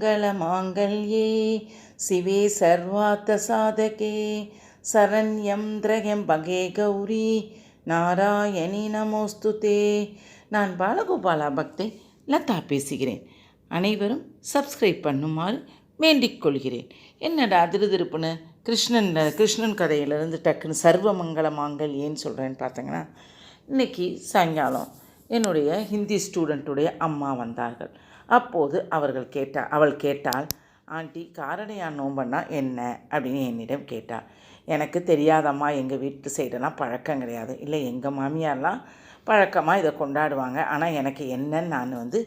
सर्वमङ्गलमाङ्गल्ये शिवे सर्वार्थसाधके சரண்யம் திரயம்பகே கௌரி நாராயணி நமோஸ்துதே நான் பாலகோபாலா பக்தை லதா பேசுகிறேன் அனைவரும் சப்ஸ்கிரைப் பண்ணுமாறு வேண்டிக் கொள்கிறேன் என்னடா திருதிருப்புன்னு கிருஷ்ணன் கிருஷ்ணன் கதையிலேருந்து டக்குன்னு சர்வமங்கல மாங்கல் ஏன்னு சொல்கிறேன்னு பார்த்தீங்கன்னா இன்றைக்கி சாயங்காலம் என்னுடைய ஹிந்தி ஸ்டூடெண்ட்டுடைய அம்மா வந்தார்கள் அப்போது அவர்கள் கேட்டா அவள் கேட்டால் ஆண்டி காரடையான் நோம்பன்னா என்ன? அப்படின்னு என்னிடம் கேட்டாள் எனக்கு தெரியாதம்மா எங்கள் வீட்டு சைடெல்லாம் பழக்கம் கிடையாது. இல்லை எங்கள் மாமியார்லாம் பழக்கமாக இதை கொண்டாடுவாங்க. ஆனால் எனக்கு என்னன்னு நான் வந்து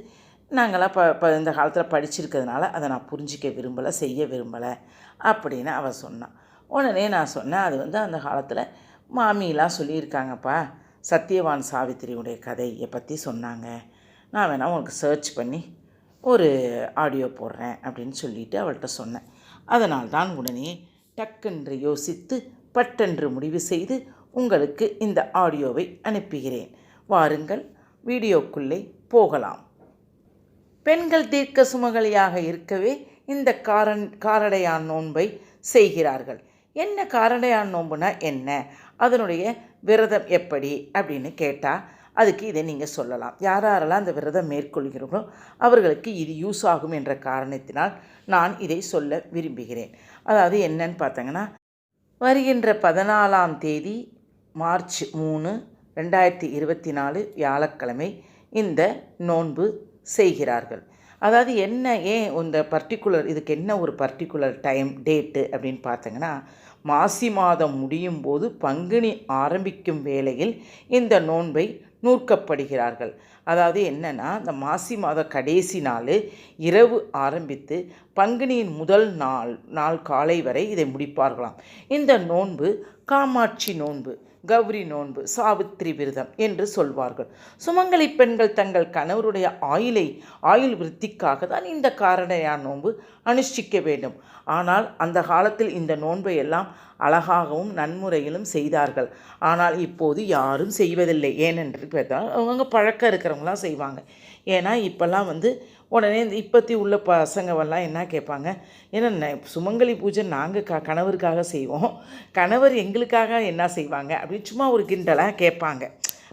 நாங்களாம் ப இப்போ இந்த காலத்தில் படிச்சிருக்கிறதுனால அதை நான் புரிஞ்சிக்க விரும்பலை செய்ய விரும்பலை அப்படின்னு அவள் சொன்னான் உடனே நான் சொன்னேன் அது வந்து அந்த காலத்தில் மாமியெலாம் சொல்லியிருக்காங்கப்பா சத்யவான் சாவித்திரியுடைய கதையை பற்றி சொன்னாங்க. நான் வேணால் உனக்கு சர்ச் பண்ணி ஒரு ஆடியோ போடுறேன் அப்படின்னு சொல்லிட்டு அவள்கிட்ட சொன்னேன். அதனால் தான் உடனே டக்கென்று யோசித்து பட்டென்று முடிவு செய்து உங்களுக்கு இந்த ஆடியோவை அனுப்புகிறேன். வாருங்கள் வீடியோக்குள்ளே போகலாம். பெண்கள் தீர்க்க சுமகலியாக இருக்கவே இந்த காரன் காரடையான் நோன்பை செய்கிறார்கள். என்ன காரடையான் நோன்புனா என்ன? அதனுடைய விரதம் எப்படி? அப்படின்னு கேட்டால் அதுக்கு இதை நீங்கள் சொல்லலாம். யார் யாரெல்லாம் அந்த விரதம் மேற்கொள்கிறோமோ அவர்களுக்கு இது யூஸ் ஆகும் என்ற காரணத்தினால் நான் இதை சொல்ல விரும்புகிறேன். அதாவது என்னன்னு பார்த்தங்கன்னா வருகின்ற பதினாலாம் தேதி மார்ச் மூணு ரெண்டாயிரத்தி இருபத்தி நாலு வியாழக்கிழமை இந்த நோன்பு செய்கிறார்கள். அதாவது என்ன ஏன் இந்த பர்டிகுலர் இதுக்கு என்ன ஒரு பர்டிகுலர் டைம் டேட்டு அப்படின்னு பார்த்தீங்கன்னா மாசி மாதம் முடியும் போது பங்குனி ஆரம்பிக்கும் வேளையில் இந்த நோன்பை நூற்கப்படுகிறார்கள். அதாவது என்னென்னா இந்த மாசி மாத கடைசி நாள் இரவு ஆரம்பித்து பங்குனியின் முதல் நாள் நாள் காலை வரை இதை முடிப்பார்களாம். இந்த நோன்பு காமாட்சி நோன்பு. கௌரி நோன்பு சாவித்திரி விரதம் என்று சொல்வார்கள். சுமங்கலி பெண்கள் தங்கள் கணவருடைய ஆயுளை ஆயுள் விருத்திக்காக தான் இந்த காரணையான நோன்பு அனுஷ்டிக்க வேண்டும். ஆனால் அந்த காலத்தில் இந்த நோன்பை எல்லாம் அழகாகவும் நன்முறையிலும் செய்தார்கள். ஆனால் இப்போது யாரும் செய்வதில்லை. ஏனென்று அவங்க பழக்கம் இருக்கிறவங்களாம் செய்வாங்க. ஏன்னா இப்போல்லாம் வந்து உடனே இந்த இப்பத்தி உள்ள பசங்கவெல்லாம் என்ன கேட்பாங்க? ஏன்னா சுமங்கலி பூஜை நாங்கள் க கணவருக்காக செய்வோம். கணவர் எங்களுக்காக என்ன செய்வாங்க? அப்படின்னு சும்மா ஒரு கிண்டலாக கேட்பாங்க.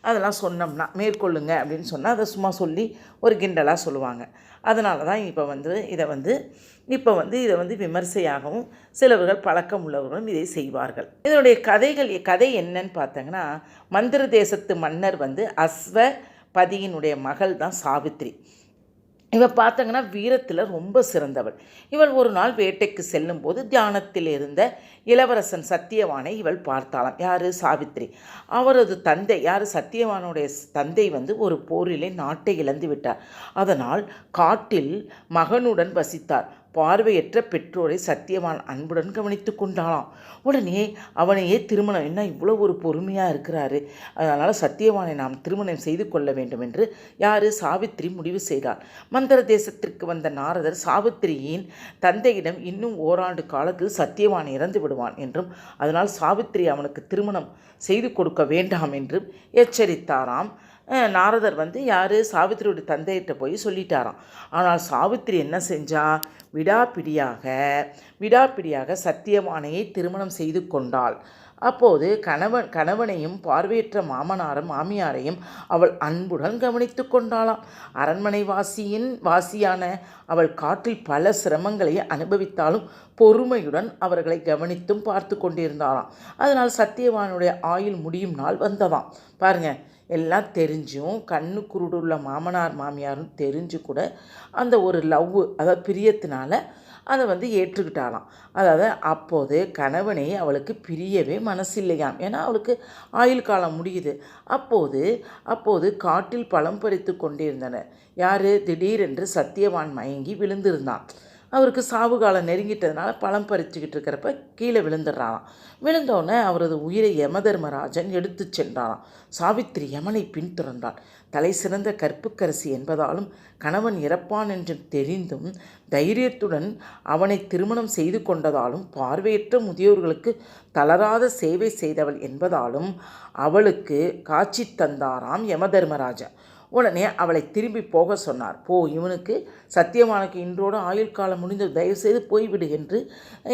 அதெல்லாம் சொன்னோம்னா மேற்கொள்ளுங்க அப்படின்னு சொன்னால் அதை சும்மா சொல்லி ஒரு கிண்டலாக சொல்லுவாங்க. அதனால தான் இப்போ வந்து இதை வந்து இப்போ வந்து இதை வந்து விமர்சையாகவும் சிலவர்கள் பழக்கம் உள்ளவர்களும் இதை செய்வார்கள். இதனுடைய கதைகள் கதை என்னன்னு பார்த்தங்கன்னா மந்திர தேசத்து மன்னர் வந்து அஸ்வ பதியினுடைய மகள் தான் சாவித்ரி. இவள் பார்த்தங்கன்னா வீரத்தில் ரொம்ப சிறந்தவள். இவள் ஒரு நாள் வேட்டைக்கு செல்லும்போது தியானத்தில் இருந்த இளவரசன் சத்தியவானை இவள் பார்த்தாளாம். யார் சாவித்ரி? அவரது தந்தை. யார்? சத்தியவானுடைய தந்தை வந்து ஒரு போரிலே நாட்டை இழந்து விட்டார். அதனால் காட்டில் மகனுடன் வசித்தார். பார்வையற்ற பெற்றோரை சத்தியவான் அன்புடன் கவனித்து கொண்டாளாம். உடனே அவனையே திருமணம் என்ன இவ்வளோ ஒரு பொறுமையாக இருக்கிறாரு? அதனால் சத்தியவானை நாம் திருமணம் செய்து கொள்ள வேண்டும் என்று யார்? சாவித்திரி முடிவு செய்தார் மந்திர தேசத்திற்கு வந்த நாரதர் சாவித்திரியின் தந்தையிடம் இன்னும் ஓராண்டு காலத்தில் சத்தியவான் இறந்து விடுவான் என்றும் அதனால் சாவித்திரி அவனுக்கு திருமணம் செய்து கொடுக்க வேண்டாம் என்றும் எச்சரித்தாராம். நாரதர் வந்து யார்? சாவித்திரியோட தந்தையிட்ட போய் சொல்லிட்டாராம். ஆனால் சாவித்திரி என்ன செஞ்சா? விடாப்பிடியாக விடாப்பிடியாக சத்தியவானையை திருமணம் செய்து கொண்டாள். அப்போது கணவன் கணவனையும் பார்வையற்ற மாமனாரும் மாமியாரையும் அவள் அன்புடன் கவனித்து கொண்டாளாம். அரண்மனை வாசியின் வாசியான அவள் காட்டில் பல சிரமங்களை அனுபவித்தாலும் பொறுமையுடன் அவர்களை கவனித்தும் பார்த்து கொண்டிருந்தாளாம். அதனால் சத்தியவானுடைய ஆயுள் முடியும் நாள் வந்ததாம். பாருங்கள் எல்லாம் தெரிஞ்சும் கண்ணு குருடுள்ள மாமனார் மாமியார்னு தெரிஞ்சு கூட அந்த ஒரு லவ் அதாவது பிரியத்தினால அதை வந்து ஏற்றுக்கிட்டாலாம் அதாவது அப்போது கணவனை அவளுக்கு பிரியவே மனசில்லையாம். ஏன்னா அவளுக்கு ஆயுள் காலம் முடியுது. அப்போது அப்போது காட்டில் பழம் பறித்து கொண்டிருந்தனர். யார்? திடீரென்று சத்தியவான் மயங்கி விழுந்திருந்தான். அவருக்கு சாவு காலம் நெருங்கிட்டதுனால பழம் பறிச்சுக்கிட்டு இருக்கிறப்ப கீழே விழுந்துடுறாராம் விழுந்தோடனே அவரது உயிரை யமதர்மராஜன் எடுத்து சென்றாராம் சாவித்திரி யமனை பின்தொடர்ந்தாள். தலை சிறந்த கற்புக்கரசி என்பதாலும் கணவன் இறப்பான் என்று தெரிந்தும் தைரியத்துடன் அவனை திருமணம் செய்து கொண்டதாலும் பார்வையற்ற முதியோர்களுக்கு தளராத சேவை செய்தவள் என்பதாலும் அவளுக்கு காட்சி தந்தாராம் யமதர்மராஜா உடனே அவளை திரும்பி போக சொன்னார். போ இவனுக்கு சத்தியமானுக்கு இன்றோடு ஆயுள் காலம் முடிந்து தயவுசெய்து போய்விடு என்று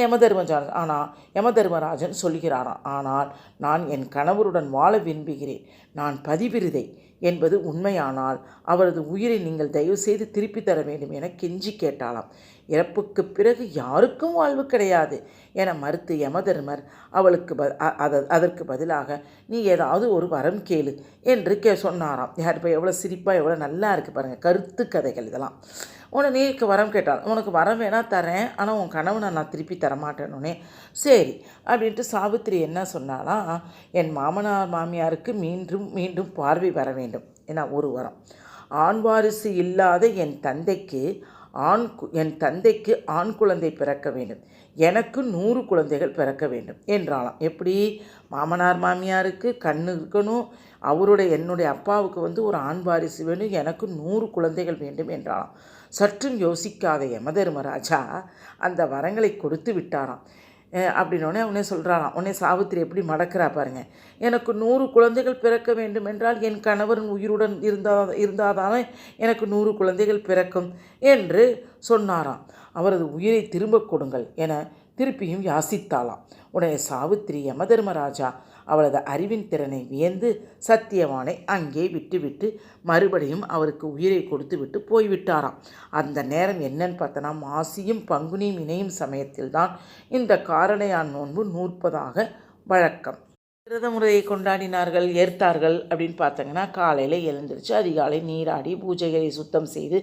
யமதர்மராஜன் ஆனால் யமதர்மராஜன் சொல்கிறாராம். ஆனால் நான் என் கணவருடன் வாழ விரும்புகிறேன். நான் பதிவிருதை என்பது உண்மையானால் அவரது உயிரை நீங்கள் தயவுசெய்து திருப்பி தர வேண்டும் என கெஞ்சி கேட்டாளாம். இறப்புக்கு பிறகு யாருக்கும் வாழ்வு கிடையாது என மறுத்து யமதர்மர் அவளுக்கு ப அத அதற்கு பதிலாக நீ ஏதாவது ஒரு வரம் கேளு என்று கே சொன்னாராம். யார் இப்போ எவ்வளோ சிரிப்பாக எவ்வளோ நல்லா இருக்குது பாருங்கள் கருத்து கதைகள் இதெல்லாம். உடனே வரம் கேட்டான். உனக்கு வரம் வேணால் தரேன். ஆனால் உன் கணவனை நான் திருப்பி தரமாட்டேனோனே சரி அப்படின்ட்டு சாவித்திரி என்ன சொன்னாலாம் என் மாமனார் மாமியாருக்கு மீண்டும் மீண்டும் பார்வை வர வேண்டும். ஏன்னா ஒரு வரம். ஆண் வாரிசு இல்லாத என் தந்தைக்கு ஆண் என் தந்தைக்கு ஆண் குழந்தை பிறக்க வேண்டும். எனக்கு நூறு குழந்தைகள் பிறக்க வேண்டும் என்றாலாம் எப்படி? மாமனார் மாமியாருக்கு கண்ணு இருக்கணும். அவருடைய என்னுடைய அப்பாவுக்கு வந்து ஒரு ஆண் வாரிசு வேணும். எனக்கு நூறு குழந்தைகள் வேண்டும் என்றாலாம் சற்றும் யோசிக்காத யமதர்மராஜா. அந்த வரங்களை கொடுத்து விட்டாராம். அப்படின்னோடனே அவனே சொல்கிறாராம் உடனே சாவித்திரி எப்படி மடக்கிறா பாருங்க. எனக்கு நூறு குழந்தைகள் பிறக்க வேண்டும் என்றால் என் கணவன் உயிருடன் இருந்தா இருந்தாதானே எனக்கு நூறு குழந்தைகள் பிறக்கும்? என்று சொன்னாராம். அவரது உயிரை திரும்ப கொடுங்கள் என திருப்பியும் யாசித்தாளாம். உடனே சாவித்திரி யமதர்மராஜா அவளது அறிவின் திறனை வியந்து சத்தியவானை அங்கே விட்டுவிட்டு மறுபடியும் அவருக்கு உயிரை கொடுத்து விட்டு போய்விட்டாராம். அந்த நேரம் என்னன்னு பார்த்தோன்னா மாசியும் பங்குனியும் இணையும் சமயத்தில்தான் இந்த காரணையான் நோன்பு நூற்பதாக வழக்கம். விரத முறையை கொண்டாடினார்கள் ஏற்றார்கள் அப்படின்னு பார்த்தங்கன்னா காலையில் எழுந்திரிச்சு அதிகாலை நீராடி பூஜைகளை சுத்தம் செய்து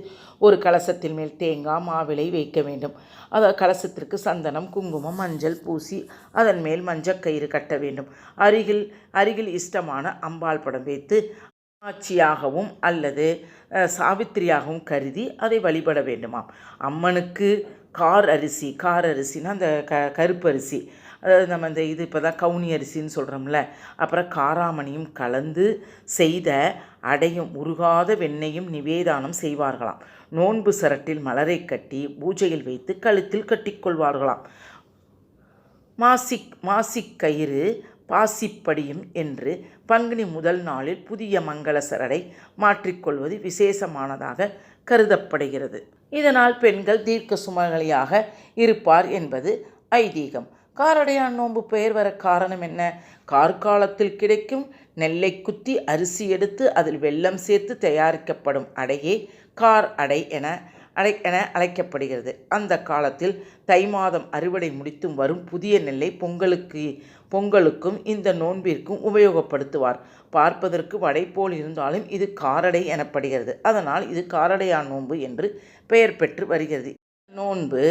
ஒரு கலசத்தின் மேல் தேங்காய் மாவிளை வைக்க வேண்டும். அதை கலசத்திற்கு சந்தனம் குங்குமம் மஞ்சள் பூசி அதன் மேல் மஞ்சக்கயிறு கட்ட வேண்டும். அருகில் அருகில் இஷ்டமான அம்பாள் படம் வைத்து ஆட்சியாகவும் அல்லது சாவித்திரியாகவும் கருதி அதை வழிபட வேண்டுமாம். அம்மனுக்கு கார் அரிசி கார் அரிசின்னா அந்த க கருப்பரிசி அதாவது நம்ம இந்த இது இப்போ தான் கவுனி அரிசின்னு சொல்கிறோம்ல அப்புறம் காராமணியும் கலந்து செய்த அடையும் உருகாத வெண்ணையும் நிவேதானம் செய்வார்களாம். நோன்பு சரட்டில் மலரை கட்டி பூஜையில் வைத்து கழுத்தில் கட்டிக்கொள்வார்களாம். மாசிக் மாசிக் கயிறு பாசிப்படியும் என்று பங்குனி முதல் நாளில் புதிய மங்கள சரடை மாற்றிக்கொள்வது விசேஷமானதாக கருதப்படுகிறது. இதனால் பெண்கள் தீர்க்க சுமங்கலியாக இருப்பார் என்பது ஐதீகம். காரடையான் நோன்பு பெயர் வர காரணம் என்ன? கார்காலத்தில் கிடைக்கும் நெல்லை குத்தி அரிசி எடுத்து அதில் வெல்லம் சேர்த்து தயாரிக்கப்படும் அடையே கார் அடை என அழை என அழைக்கப்படுகிறது. அந்த காலத்தில் தை மாதம் அறுவடை முடித்தும் வரும் புதிய நெல்லை பொங்கலுக்கு பொங்கலுக்கும் இந்த நோன்பிற்கும் உபயோகப்படுத்துவார். பார்ப்பதற்கு வடை போல் இருந்தாலும் இது காரடை எனப்படுகிறது. அதனால் இது காரடையான் நோன்பு என்று பெயர் பெற்று வருகிறது. நோன்பு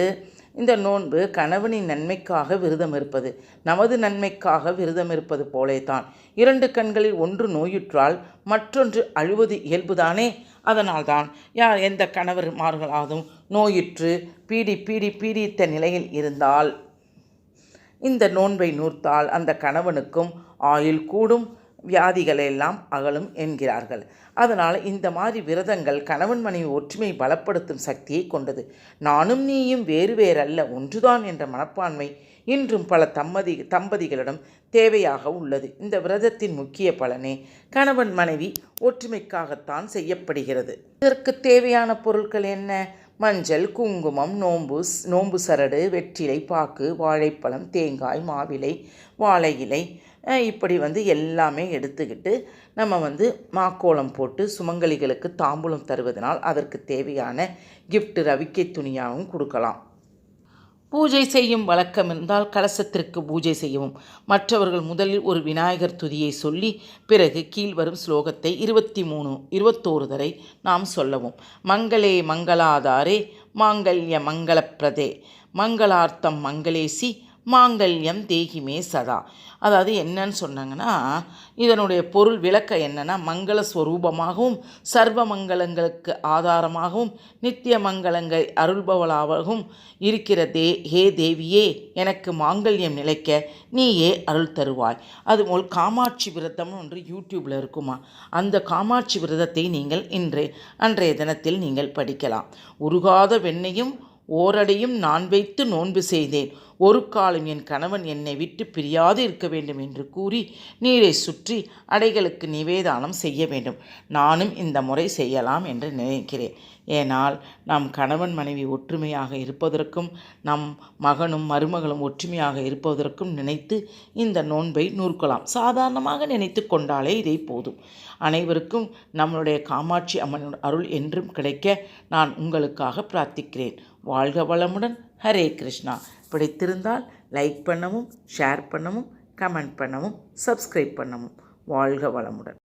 இந்த நோன்பு கணவனின் நன்மைக்காக விரதம் இருப்பது நமது நன்மைக்காக விரதம் இருப்பது போலே தான் இரண்டு கண்களில் ஒன்று நோயுற்றால் மற்றொன்று அழுவது இயல்புதானே? அதனால்தான் யார் எந்த கணவர்மார்களாதும் நோயுற்று பீடி பீடி பீடித்த நிலையில் இருந்தால் இந்த நோன்பை நூர்த்தால் அந்த கணவனுக்கும் ஆயுள் கூடும் வியாதிகளெல்லாம் அகலும் என்கிறார்கள். அதனால் இந்த மாதிரி விரதங்கள் கணவன் மனைவி ஒற்றுமை பலப்படுத்தும் சக்தியை கொண்டது. நானும் நீயும் வேறு வேறல்ல ஒன்றுதான் என்ற மனப்பான்மை இன்றும் பல தம்பதி தம்பதிகளிடம் தேவையாக உள்ளது. இந்த விரதத்தின் முக்கிய பலனே கணவன் மனைவி ஒற்றுமைக்காகத்தான் செய்யப்படுகிறது. இதற்கு தேவையான பொருட்கள் என்ன? மஞ்சள் குங்குமம் நோம்பு நோம்பு சரடு வெற்றிலை பாக்கு வாழைப்பழம் தேங்காய் மாவிலை வாழை இலை இப்படி வந்து எல்லாமே எடுத்துக்கிட்டு நம்ம வந்து மாக்கோளம் போட்டு சுமங்கலிகளுக்கு தாம்பூலம் தருவதனால் அதற்கு தேவையான கிஃப்ட் ரவிக்கை துணியாகவும் கொடுக்கலாம். பூஜை செய்யும் வழக்கம் இருந்தால் கலசத்திற்கு பூஜை செய்யவும். மற்றவர்கள் முதலில் ஒரு விநாயகர் துதியை சொல்லி பிறகு கீழ்வரும் ஸ்லோகத்தை இருபத்தி மூணு இருபத்தோரு தரை நாம் சொல்லவும். மங்களே மங்களாதாரே மாங்கல்ய மங்களப்பிரதே மங்களார்த்தம் மங்களேசி மாங்கல்யம் தேகிமே சதா. அதாவது என்னன்னு சொன்னாங்கன்னா இதனுடைய பொருள் விளக்க என்னென்னா மங்கள ஸ்வரூபமாகவும் சர்வ மங்களங்களுக்கு ஆதாரமாகவும் நித்திய மங்களங்கள் அருள்பவளாகவும் இருக்கிற தே ஹே தேவியே எனக்கு மாங்கல்யம் நிலைக்க நீயே அருள் தருவாய். அதுபோல் காமாட்சி விரதம்னு ஒன்று யூடியூப்பில் இருக்குமா? அந்த காமாட்சி விரதத்தை நீங்கள் இன்று அன்றைய தினத்தில் நீங்கள் படிக்கலாம். உருகாத வெண்ணையும் ஓரடையும் நான் வைத்து நோன்பு செய்தேன். ஒரு காலம் என் கணவன் என்னை விட்டு பிரியாது இருக்க வேண்டும் என்று கூறி நீரை சுற்றி அடைகளுக்கு நிவேதானம் செய்ய வேண்டும். நானும் இந்த முறை செய்யலாம் என்று நினைக்கிறேன். ஏனால் நம் கணவன் மனைவி ஒற்றுமையாக இருப்பதற்கும் நம் மகனும் மருமகளும் ஒற்றுமையாக இருப்பதற்கும் நினைத்து இந்த நோன்பை நூற்கலாம். சாதாரணமாக நினைத்து கொண்டாலே இதை போதும். அனைவருக்கும் நம்மளுடைய காமாட்சி அம்மன் அருள் என்றும் கிடைக்க நான் உங்களுக்காக பிரார்த்திக்கிறேன். வாழ்க வளமுடன். ஹரே கிருஷ்ணா. பிடித்திருந்தால் லைக் பண்ணவும் ஷேர் பண்ணவும் கமெண்ட் பண்ணவும் சப்ஸ்கிரைப் பண்ணவும். வாழ்க வளமுடன்.